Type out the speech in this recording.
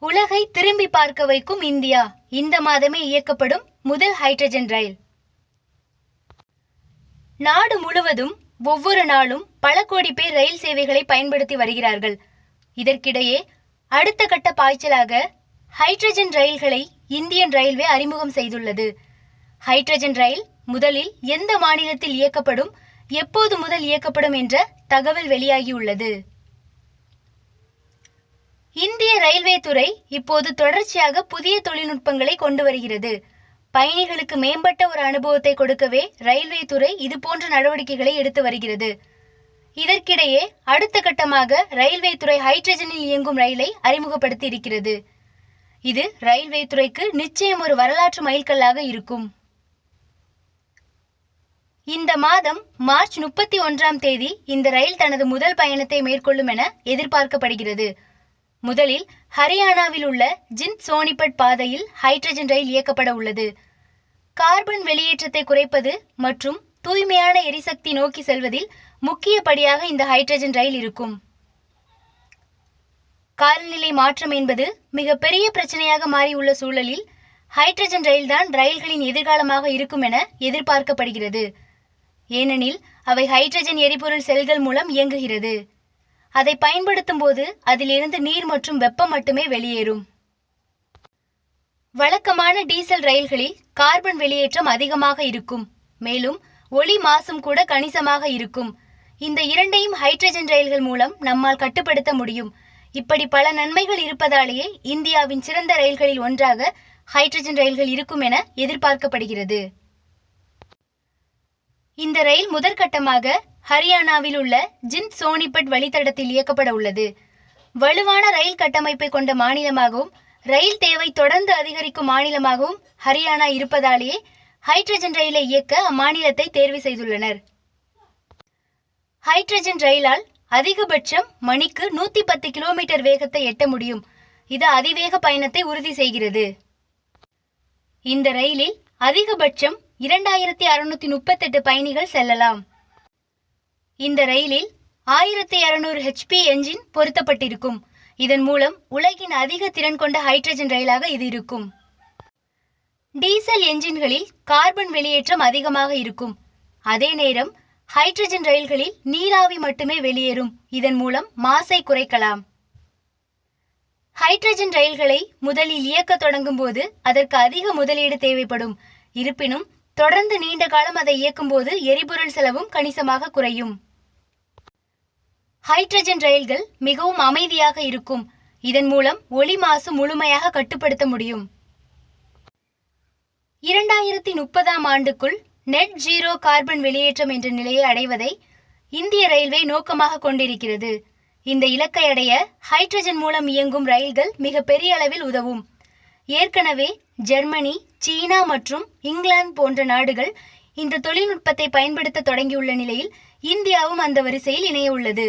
உலகை திரும்பி பார்க்க வைக்கும் இந்தியா. இந்த மாதமே இயக்கப்படும் முதல் ஹைட்ரஜன் ரயில். நாடு முழுவதும் ஒவ்வொரு நாளும் பல கோடி பேர் ரயில் சேவைகளை பயன்படுத்தி வருகிறார்கள். இதற்கிடையே அடுத்த கட்ட பாய்ச்சலாக ஹைட்ரஜன் ரயில்களை இந்தியன் ரயில்வே அறிமுகம் செய்துள்ளது. ஹைட்ரஜன் ரயில் முதலில் எந்த மாநிலத்தில் இயக்கப்படும் எப்போது முதல் இயக்கப்படும் என்ற தகவல் வெளியாகியுள்ளது. இந்திய ரயில்வே துறை இப்போது தொடர்ச்சியாக புதிய தொழில்நுட்பங்களை கொண்டு வருகிறது. பயணிகளுக்கு மேம்பட்ட ஒரு அனுபவத்தை கொடுக்கவே ரயில்வே துறை இது போன்ற நடவடிக்கைகளை எடுத்து வருகிறது. இதற்கிடையே அடுத்த கட்டமாக ரயில்வே துறை ஹைட்ரஜனில் இயங்கும் ரயிலை அறிமுகப்படுத்தி இருக்கிறது. இது ரயில்வே துறைக்கு நிச்சயம் ஒரு வரலாற்று மைல்கல்லாக இருக்கும். இந்த மாதம் மார்ச் முப்பத்தி ஒன்றாம் தேதி இந்த ரயில் தனது முதல் பயணத்தை மேற்கொள்ளும் என எதிர்பார்க்கப்படுகிறது. முதலில் ஹரியானாவில் உள்ள ஜிந்த் சோனிபட் பாதையில் ஹைட்ரஜன் ரயில் இயக்கப்பட உள்ளது. கார்பன் வெளியேற்றத்தை குறைப்பது மற்றும் தூய்மையான எரிசக்தி நோக்கி செல்வதில் முக்கிய படியாக இந்த ஹைட்ரஜன் ரயில் இருக்கும். காலநிலை மாற்றம் என்பது மிக பெரிய பிரச்சனையாக மாறியுள்ள சூழலில் ஹைட்ரஜன் ரயில்தான் ரயில்களின் எதிர்காலமாக இருக்கும் என எதிர்பார்க்கப்படுகிறது. ஏனெனில் அவை ஹைட்ரஜன் எரிபொருள் செல்கள் மூலம் இயங்குகிறது. அதை பயன்படுத்தும் போது அதிலிருந்து நீர் மற்றும் வெப்பம் மட்டுமே வெளியேறும். வழக்கமான டீசல் ரயில்களில் கார்பன் வெளியேற்றம் அதிகமாக இருக்கும். மேலும் ஒளி மாசும் கூட கணிசமாக இருக்கும். இந்த இரண்டையும் ஹைட்ரஜன் ரயில்கள் மூலம் நம்மால் கட்டுப்படுத்த முடியும். இப்படி பல நன்மைகள் இருப்பதாலேயே இந்தியாவின் சிறந்த ரயில்களில் ஒன்றாக ஹைட்ரஜன் ரயில்கள் இருக்கும் என எதிர்பார்க்கப்படுகிறது. இந்த ரயில் முதற்கட்டமாக ஹரியானாவில் உள்ள ஜிந்த் சோனிபட் வழித்தடத்தில் இயக்கப்பட உள்ளது. வலுவான ரயில் கட்டமைப்பை கொண்ட மாநிலமாகவும் ரயில் தேவை தொடர்ந்து அதிகரிக்கும் மாநிலமாகவும் ஹரியானா இருப்பதாலேயே ஹைட்ரஜன் ரயிலை இயக்க அம்மாநிலத்தை தேர்வு செய்துள்ளனர். ஹைட்ரஜன் ரயிலால் அதிகபட்சம் மணிக்கு நூத்தி பத்து கிலோமீட்டர் வேகத்தை எட்ட முடியும். இது அதிவேக பயணத்தை உறுதி செய்கிறது. இந்த ரயிலில் அதிகபட்சம் இரண்டாயிரத்தி அறுநூத்தி முப்பத்தெட்டு பயணிகள் செல்லலாம். இந்த ரயிலில் ஆயிரத்தி இருநூறு ஹெச்பி என்ஜின் பொருத்தப்பட்டிருக்கும். இதன் மூலம் உலகின் அதிக திறன் கொண்ட ஹைட்ரஜன் ரயிலாக இது இருக்கும். டீசல் என்ஜின்களில் கார்பன் வெளியேற்றம் அதிகமாக இருக்கும். அதே நேரம் ஹைட்ரஜன் ரயில்களில் நீராவி மட்டுமே வெளியேறும். இதன் மூலம் மாசை குறைக்கலாம். ஹைட்ரஜன் ரயில்களை முதலில் இயக்க தொடங்கும் போது அதற்கு அதிக முதலீடு தேவைப்படும். இருப்பினும் தொடர்ந்து நீண்ட காலம் அதை இயக்கும்போது எரிபொருள் செலவும் கணிசமாக குறையும். ஹைட்ரஜன் ரயில்கள் மிகவும் அமைதியாக இருக்கும். இதன் மூலம் ஒளி மாசு முழுமையாக கட்டுப்படுத்த முடியும். இரண்டாயிரத்தி முப்பதாம் ஆண்டுக்குள் நெட் ஜீரோ கார்பன் வெளியேற்றம் என்ற நிலையை அடைவதை இந்திய ரயில்வே நோக்கமாக கொண்டிருக்கிறது. இந்த இலக்கை அடைய ஹைட்ரஜன் மூலம் இயங்கும் ரயில்கள் மிக பெரிய அளவில் உதவும். ஏற்கனவே ஜெர்மனி சீனா மற்றும் இங்கிலாந்து போன்ற நாடுகள் இந்த தொழில்நுட்பத்தை பயன்படுத்த தொடங்கியுள்ள நிலையில் இந்தியாவும் அந்த வரிசையில் இணைய உள்ளது